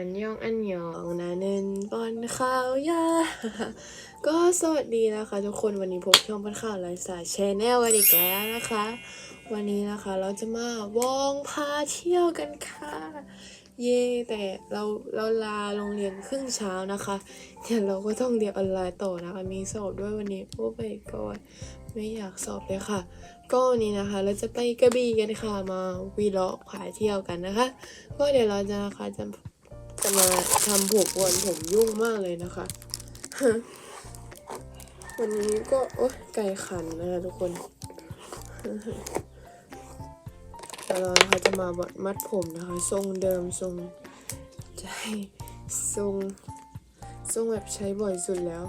อันยองอันยองนาเนินบอนข่าวยาก็สวัสดีนะคะ ทุกคนวันนี้พบช่องบอนข่าวไลฟ์สไตล์แชนแนลกันอีกแล้วนะคะ วันนี้นะคะเราจะมาวองพาเที่ยวกันค่ะ เย่แต่เราเราลาโรงเรียนครึ่งเช้านะคะเดี๋ยวเราก็ต้องเรียนออนไลน์ต่อนะคะ มีสอบด้วยวันนี้โอ้ไปก่อนไม่อยากสอบเลยค่ะ ก็วันนี้นะคะ เราจะไปกระบี่กันค่ะมาวีล็อกพาเที่ยวกันนะคะ ก็เดี๋ยวเราจะนะคะจะ จะมาทำผูกวนผมยุ่งมากเลยนะคะ วันนี้ก็โอ๊ยไก่ขันนะคะทุกคนเดี๋ยวเรานะคะจะมามัดผมนะคะ ทรงเดิมทรงให้ทรงทรงแบบใช้บ่อยสุดแล้ว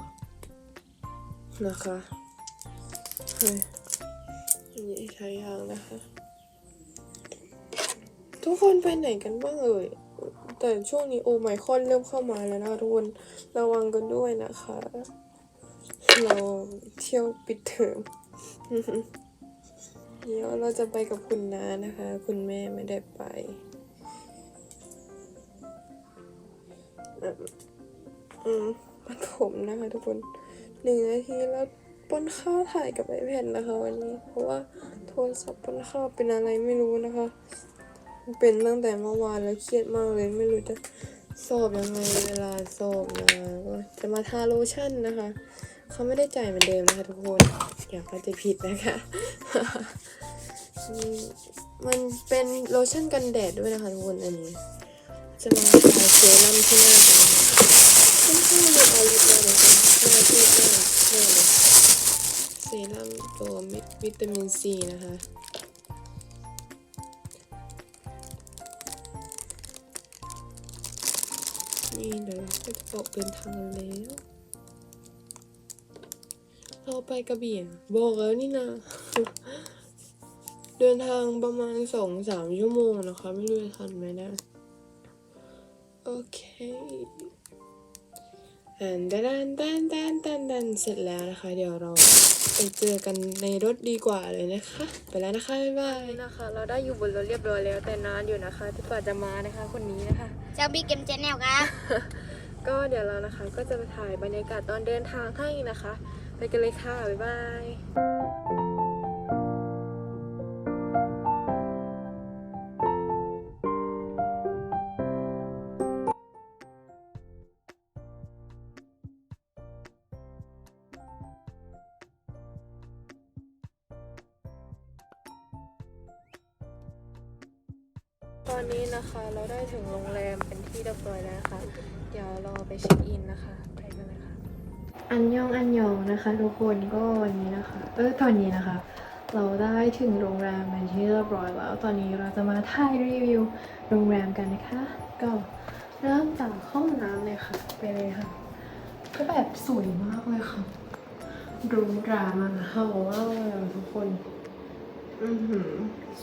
นะคะเฮ้ยนี่ใช้ยางนะคะ ทุกคนไปไหนกันบ้างเอ่ย แต่ช่วงนี้โอไมคอนเริ่มเข้ามาแล้วนะทุกคนระวังกันด้วยนะคะ เราเที่ยวปิดเทอมเดี๋ยวเราจะไปกับคุณน้านะคะ คุณแม่ไม่ได้ไปอืมอืมมัดผมนะคะทุกคนหนึ่งนาทีแล้วปนข้าวถ่ายกับไอแพดนะคะวันนี้ เพราะว่าโทรศัพท์ปนข้าวเป็นอะไรไม่รู้นะคะ เป็นตั้งแต่เมื่อวานแล้วเครียดมากเลยไม่รู้จะสอบยังไงเวลาสอบนะก็จะมาทาโลชั่นนะคะ เขาไม่ได้จ่ายเหมือนเดิมนะคะทุกคนอย่าเข้าใจผิดนะคะมันเป็นโลชั่นกันแดดด้วยนะคะทุกคนอันนี้ จะมาทาเซรั่มที่หน้ากันค่อนข้างมีอายุเลยนะคะหน้าที่หน้าเลยเซรั่มตัววิตามินซีนะคะ นี่เดี๋ยวเราก็จะออกเดินทางแล้ว เราไปกระบี่บอกแล้วนี่นะ เดินทางประมาณสองสามชั่วโมงนะคะ ไม่รู้จะทันไหมนะ โอเคอันดันดันดันดันดันเสร็จแล้วนะคะ เดี๋ยวเรา ไปเจอกันในรถดีกว่าเลยนะคะ ไปแล้วนะคะบ๊ายบายนะคะ เราได้อยู่บนรถเรียบร้อยแล้วแต่นานอยู่นะคะที่กว่าจะมานะคะคนนี้นะคะ เจ้าบิ๊กเกมเจนแนลครับก็เดี๋ยวเรานะคะก็จะไปถ่ายบรรยากาศตอนเดินทางให้นะคะ ไปกันเลยค่ะบ๊ายบาย ตอนนี้นะคะเราได้ถึงโรงแรมเป็นที่เรียบร้อยแล้วนะคะเดี๋ยวราไปเช็คอินนะคะ ไปกันเลยค่ะ อันยองอันยองนะคะทุกคนก็วันนี้นะคะ เออตอนนี้นะคะ เราได้ถึงโรงแรมเป็นที่เรียบร้อยแล้ว ตอนนี้เราจะมาถ่ายรีวิวโรงแรมกันนะคะ ก็เริ่มจากห้องน้ำเลยค่ะ ไปเลยค่ะ ก็แบบสวยมากเลยค่ะรูหรามาเฮามากเลยทุกคน อือหือ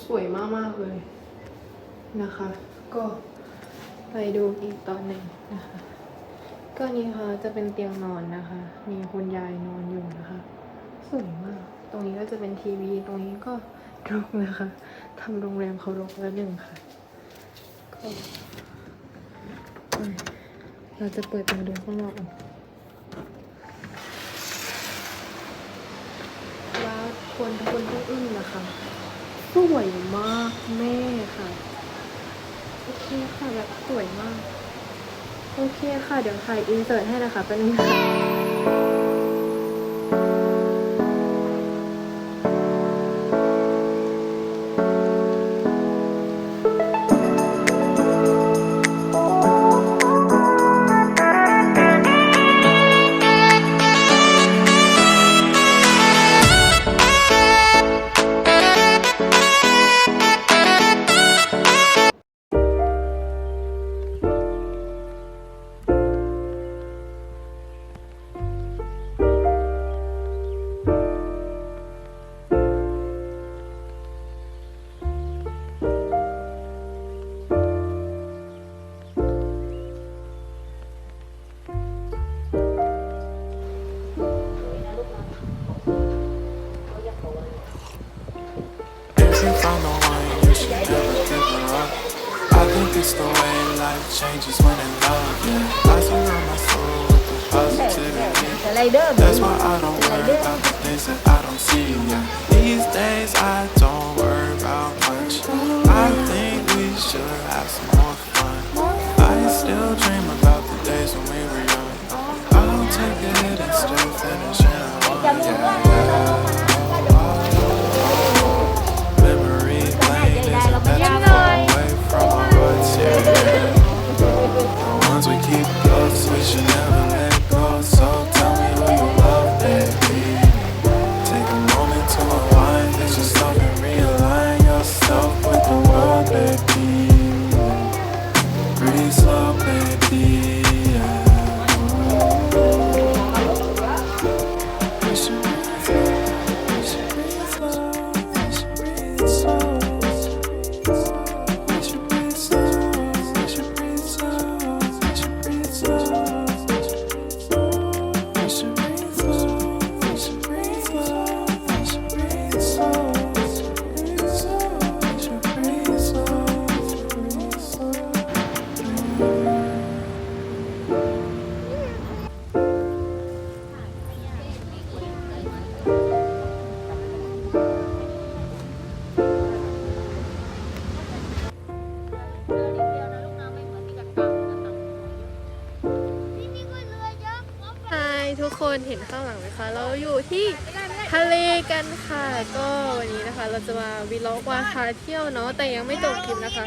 สวยมากมากๆเลย นะคะ ก็ไปดูอีกตอนหนึ่งนะคะ ก็นี่ค่ะจะเป็นเตียงนอนนะคะ มีคุณยายนอนอยู่นะคะ สวยมาก ตรงนี้ก็จะเป็นทีวี ตรงนี้ก็รกนะคะทำโรงแรมเขารกแล้วหนึ่งค่ะ ก็เราจะเปิดมาดูข้างนอกว้าวคนทุกคนต้องอึ้งนะคะ สวยมากแม่ค่ะ เคค่ะแบบสวยมาก โอเคค่ะ เดี๋ยวถ่ายอินเสิร์ตให้นะคะเป็นงค่ะ It's the way life changes when in love, yeah. I surround my soul with the positivity. That's why I don't worry about the things that I don't see, yeah. These days I don't worry about much. I think we should have some more fun. I still dream about the days when we were young. I'll take it and still finish in one, yeah. ทุกคนเห็นข้างหลังไหมคะ เราอยู่ที่ทะเลกันค่ะ ก็วันนี้นะคะ เราจะมาวีล็อกว่าพาเที่ยวเนาะแต่ยังไม่จบคลิปนะคะ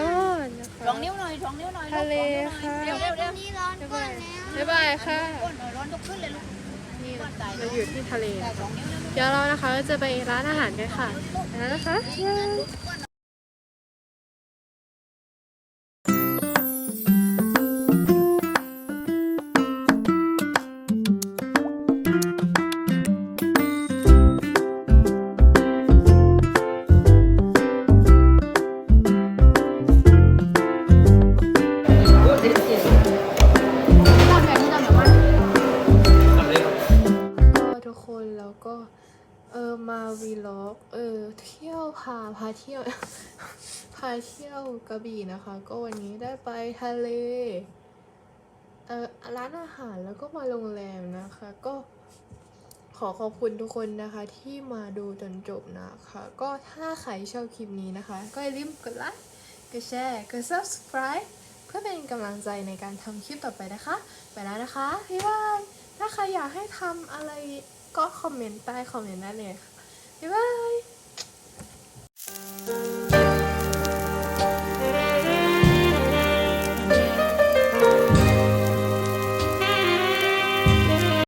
ก็นะคะสองนิ้วหน่อยสองนิ้วหน่อยทะเลค่ะเร็วเร็วเร็วบ๊ายบายบ๊ายบายค่ะก้นหน่อยร้อนทุกขึ้นเลยลูกนี่นะคะเราอยู่ที่ทะเลแต่นะสคะองนิ้วเร็วเดี๋ยวเรานะคะจะไปร้านอาหารกันค่ะไปแล้วนะคะ ก็เออมาวีล็อกเออเที่ยวพาพาเที่ยว พาเที่ยวกระบี่นะคะ ก็วันนี้ได้ไปทะเลเออร้านอาหารแล้วก็มาโรงแรมนะคะ ก็ขอขอบคุณทุกคนนะคะที่มาดูจนจบนะคะ ก็ถ้าใครชอบคลิปนี้นะคะ ก็อย่าลืมกดไลค์กดแชร์กด subscribe เพื่อเป็นกำลังใจในการทำคลิปต่อไปนะคะ ไปแล้วนะคะบ๊ายบายถ้าใครอยากให้ทำอะไร ก็คอมเมนต์ใต้คอมเมนต์ได้เลยค่ะบ๊ายบาย